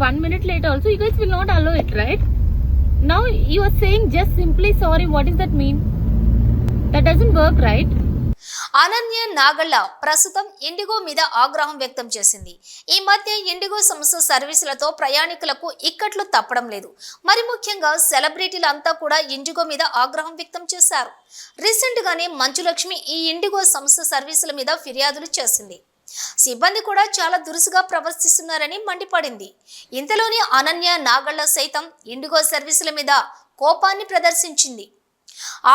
also, you guys will not allow it, right? Now you are saying just simply sorry. What does that mean? That doesn't work, right? Ananya Nagalla ప్రస్తుతం Indigo మీద ఆగ్రహం వ్యక్తం చేసింది ఈ మధ్య IndiGo సంస్థ సర్వీసులతో ప్రయాణికులకు ఇక్కట్లు తప్పడం లేదు మరి ముఖ్యంగా సెలబ్రిటీలంతా కూడా ఇండిగో మీద ఆగ్రహం వ్యక్తం చేశారు రీసెంట్ గానే మంచులక్ష్మి ఈ ఇండిగో సంస్థ సర్వీసుల మీద ఫిర్యాదులు చేసింది సిబ్బంది కూడా చాలా దురుసుగా ప్రవర్తిస్తున్నారని మండిపడింది. ఇంతలోనే అనన్య నాగళ్ళ సైతం ఇండిగో సర్వీసుల మీద కోపాన్ని ప్రదర్శించింది.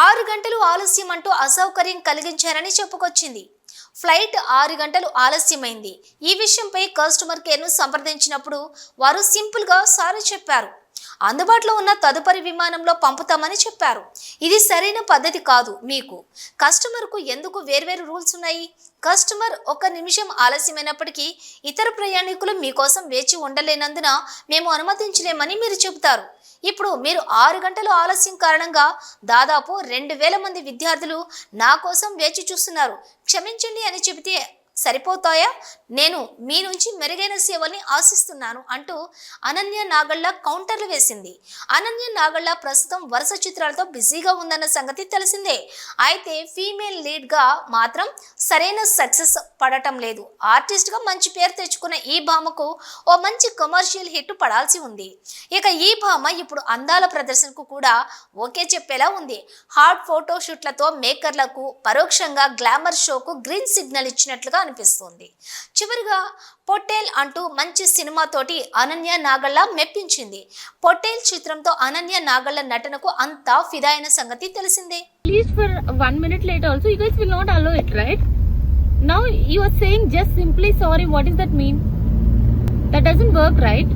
ఆరు గంటలు ఆలస్యం అంటూ అసౌకర్యం కలిగించారని చెప్పుకొచ్చింది. ఫ్లైట్ ఆరు గంటలు ఆలస్యమైంది. ఈ విషయంపై కస్టమర్ కేర్ను సంప్రదించినప్పుడు వారు సింపుల్గా సారీ చెప్పారు. అందుబాటులో ఉన్న తదుపరి విమానంలో పంపుతామని చెప్పారు. ఇది సరైన పద్ధతి కాదు మీకు. కస్టమర్కు ఎందుకు వేర్వేరు రూల్స్ ఉన్నాయి? కస్టమర్ ఒక నిమిషం ఆలస్యమైనప్పటికీ ఇతర ప్రయాణికులు మీకోసం వేచి ఉండలేనందున మేము అనుమతించలేమని మీరు చెబుతారు. ఇప్పుడు మీరు ఆరు గంటలు ఆలస్యం కారణంగా దాదాపు రెండు వేల మంది విద్యార్థులు నా కోసం వేచి చూస్తున్నారు. క్షమించండి అని చెబితే సరిపోతాయా? నేను మీ నుంచి మెరుగైన సేవల్ని ఆశిస్తున్నాను అంటూ అనన్య నాగళ్ళ కౌంటర్లు వేసింది. అనన్య నాగళ్ళ ప్రస్తుతం వరుస చిత్రాలతో బిజీగా ఉందన్న సంగతి తెలిసిందే. అయితే ఫీమేల్ లీడ్గా మాత్రం సరైన సక్సెస్ పడటం లేదు. ఆర్టిస్ట్గా మంచి పేరు తెచ్చుకున్న ఈ భామకు ఓ మంచి కమర్షియల్ హిట్ పడాల్సి ఉంది. ఇక ఈ భామ ఇప్పుడు అందాల ప్రదర్శనకు కూడా ఓకే చెప్పేలా ఉంది. హాట్ ఫోటో షూట్లతో మేకర్లకు పరోక్షంగా గ్లామర్ షోకు గ్రీన్ సిగ్నల్ ఇచ్చినట్లుగా అనిపిస్తుంది. చివరిగా పొట్టేల్ అంటూ మంచి సినిమాతోటి అనన్య నాగళ్ళ మెప్పించింది. పొట్టేల్ చిత్రంతో అనన్య నాగళ్ళ నటనకు అంతా ఫిదాయిన సంగతి తెలిసిందే. Please for one minute late also you guys will not allow it right now you are saying just simply sorry what is that mean that doesn't work right